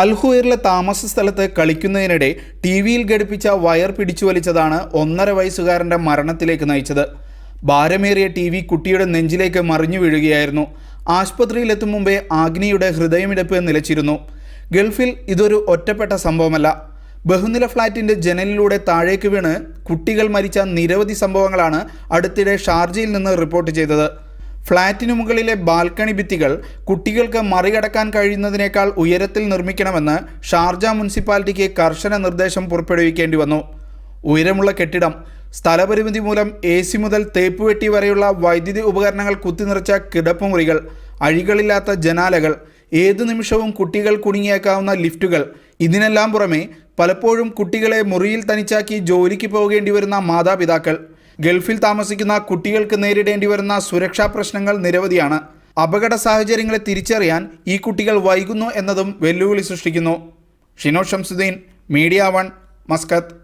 അൽഹുയറിലെ താമസ സ്ഥലത്ത് കളിക്കുന്നതിനിടെ ടി വിയിൽ ഘടിപ്പിച്ച വയർ പിടിച്ചു വലിച്ചതാണ് ഒന്നര വയസ്സുകാരന്റെ മരണത്തിലേക്ക് നയിച്ചത്. ഭാരമേറിയ ടി വി കുട്ടിയുടെ നെഞ്ചിലേക്ക് മറിഞ്ഞു വീഴുകയായിരുന്നു. ആശുപത്രിയിലെത്തും മുമ്പേ ആഗ്നിയുടെ ഹൃദയമിടിപ്പ് നിലച്ചിരുന്നു. ഗൾഫിൽ ഇതൊരു ഒറ്റപ്പെട്ട സംഭവമല്ല. ബഹുനില ഫ്ളാറ്റിന്റെ ജനലിലൂടെ താഴേക്ക് വീണ് കുട്ടികൾ മരിച്ച നിരവധി സംഭവങ്ങളാണ് അടുത്തിടെ ഷാർജയിൽ നിന്ന് റിപ്പോർട്ട് ചെയ്തത്. ഫ്ളാറ്റിനു മുകളിലെ ബാൽക്കണി ഭിത്തികൾ കുട്ടികൾക്ക് മറികടക്കാൻ കഴിയുന്നതിനേക്കാൾ ഉയരത്തിൽ നിർമ്മിക്കണമെന്ന് ഷാർജ മുനിസിപ്പാലിറ്റിക്ക് കർശന നിർദ്ദേശം പുറപ്പെടുവിക്കേണ്ടി വന്നു. ഉയരമുള്ള കെട്ടിടം സ്ഥലപരിമിതി മൂലം എ സി മുതൽ തേപ്പുവെട്ടി വരെയുള്ള വൈദ്യുതി ഉപകരണങ്ങൾ കുത്തിനിറച്ച കിടപ്പുമുറികൾ അഴികളില്ലാത്ത ജനാലകൾ ഏതു നിമിഷവും കുട്ടികൾ കുടുങ്ങിയേക്കാവുന്ന ലിഫ്റ്റുകൾ ഇതിനെല്ലാം പുറമെ പലപ്പോഴും കുട്ടികളെ മുറിയിൽ തനിച്ചാക്കി ജോലിക്ക് പോകേണ്ടി വരുന്ന മാതാപിതാക്കൾ. ഗൾഫിൽ താമസിക്കുന്ന കുട്ടികൾക്ക് നേരിടേണ്ടി വരുന്ന സുരക്ഷാ പ്രശ്നങ്ങൾ നിരവധിയാണ്. അപകട സാഹചര്യങ്ങളെ തിരിച്ചറിയാൻ ഈ കുട്ടികൾ വൈകുന്നു എന്നതും വെല്ലുവിളി സൃഷ്ടിക്കുന്നു. Shino Shamsuddin media one Muscat.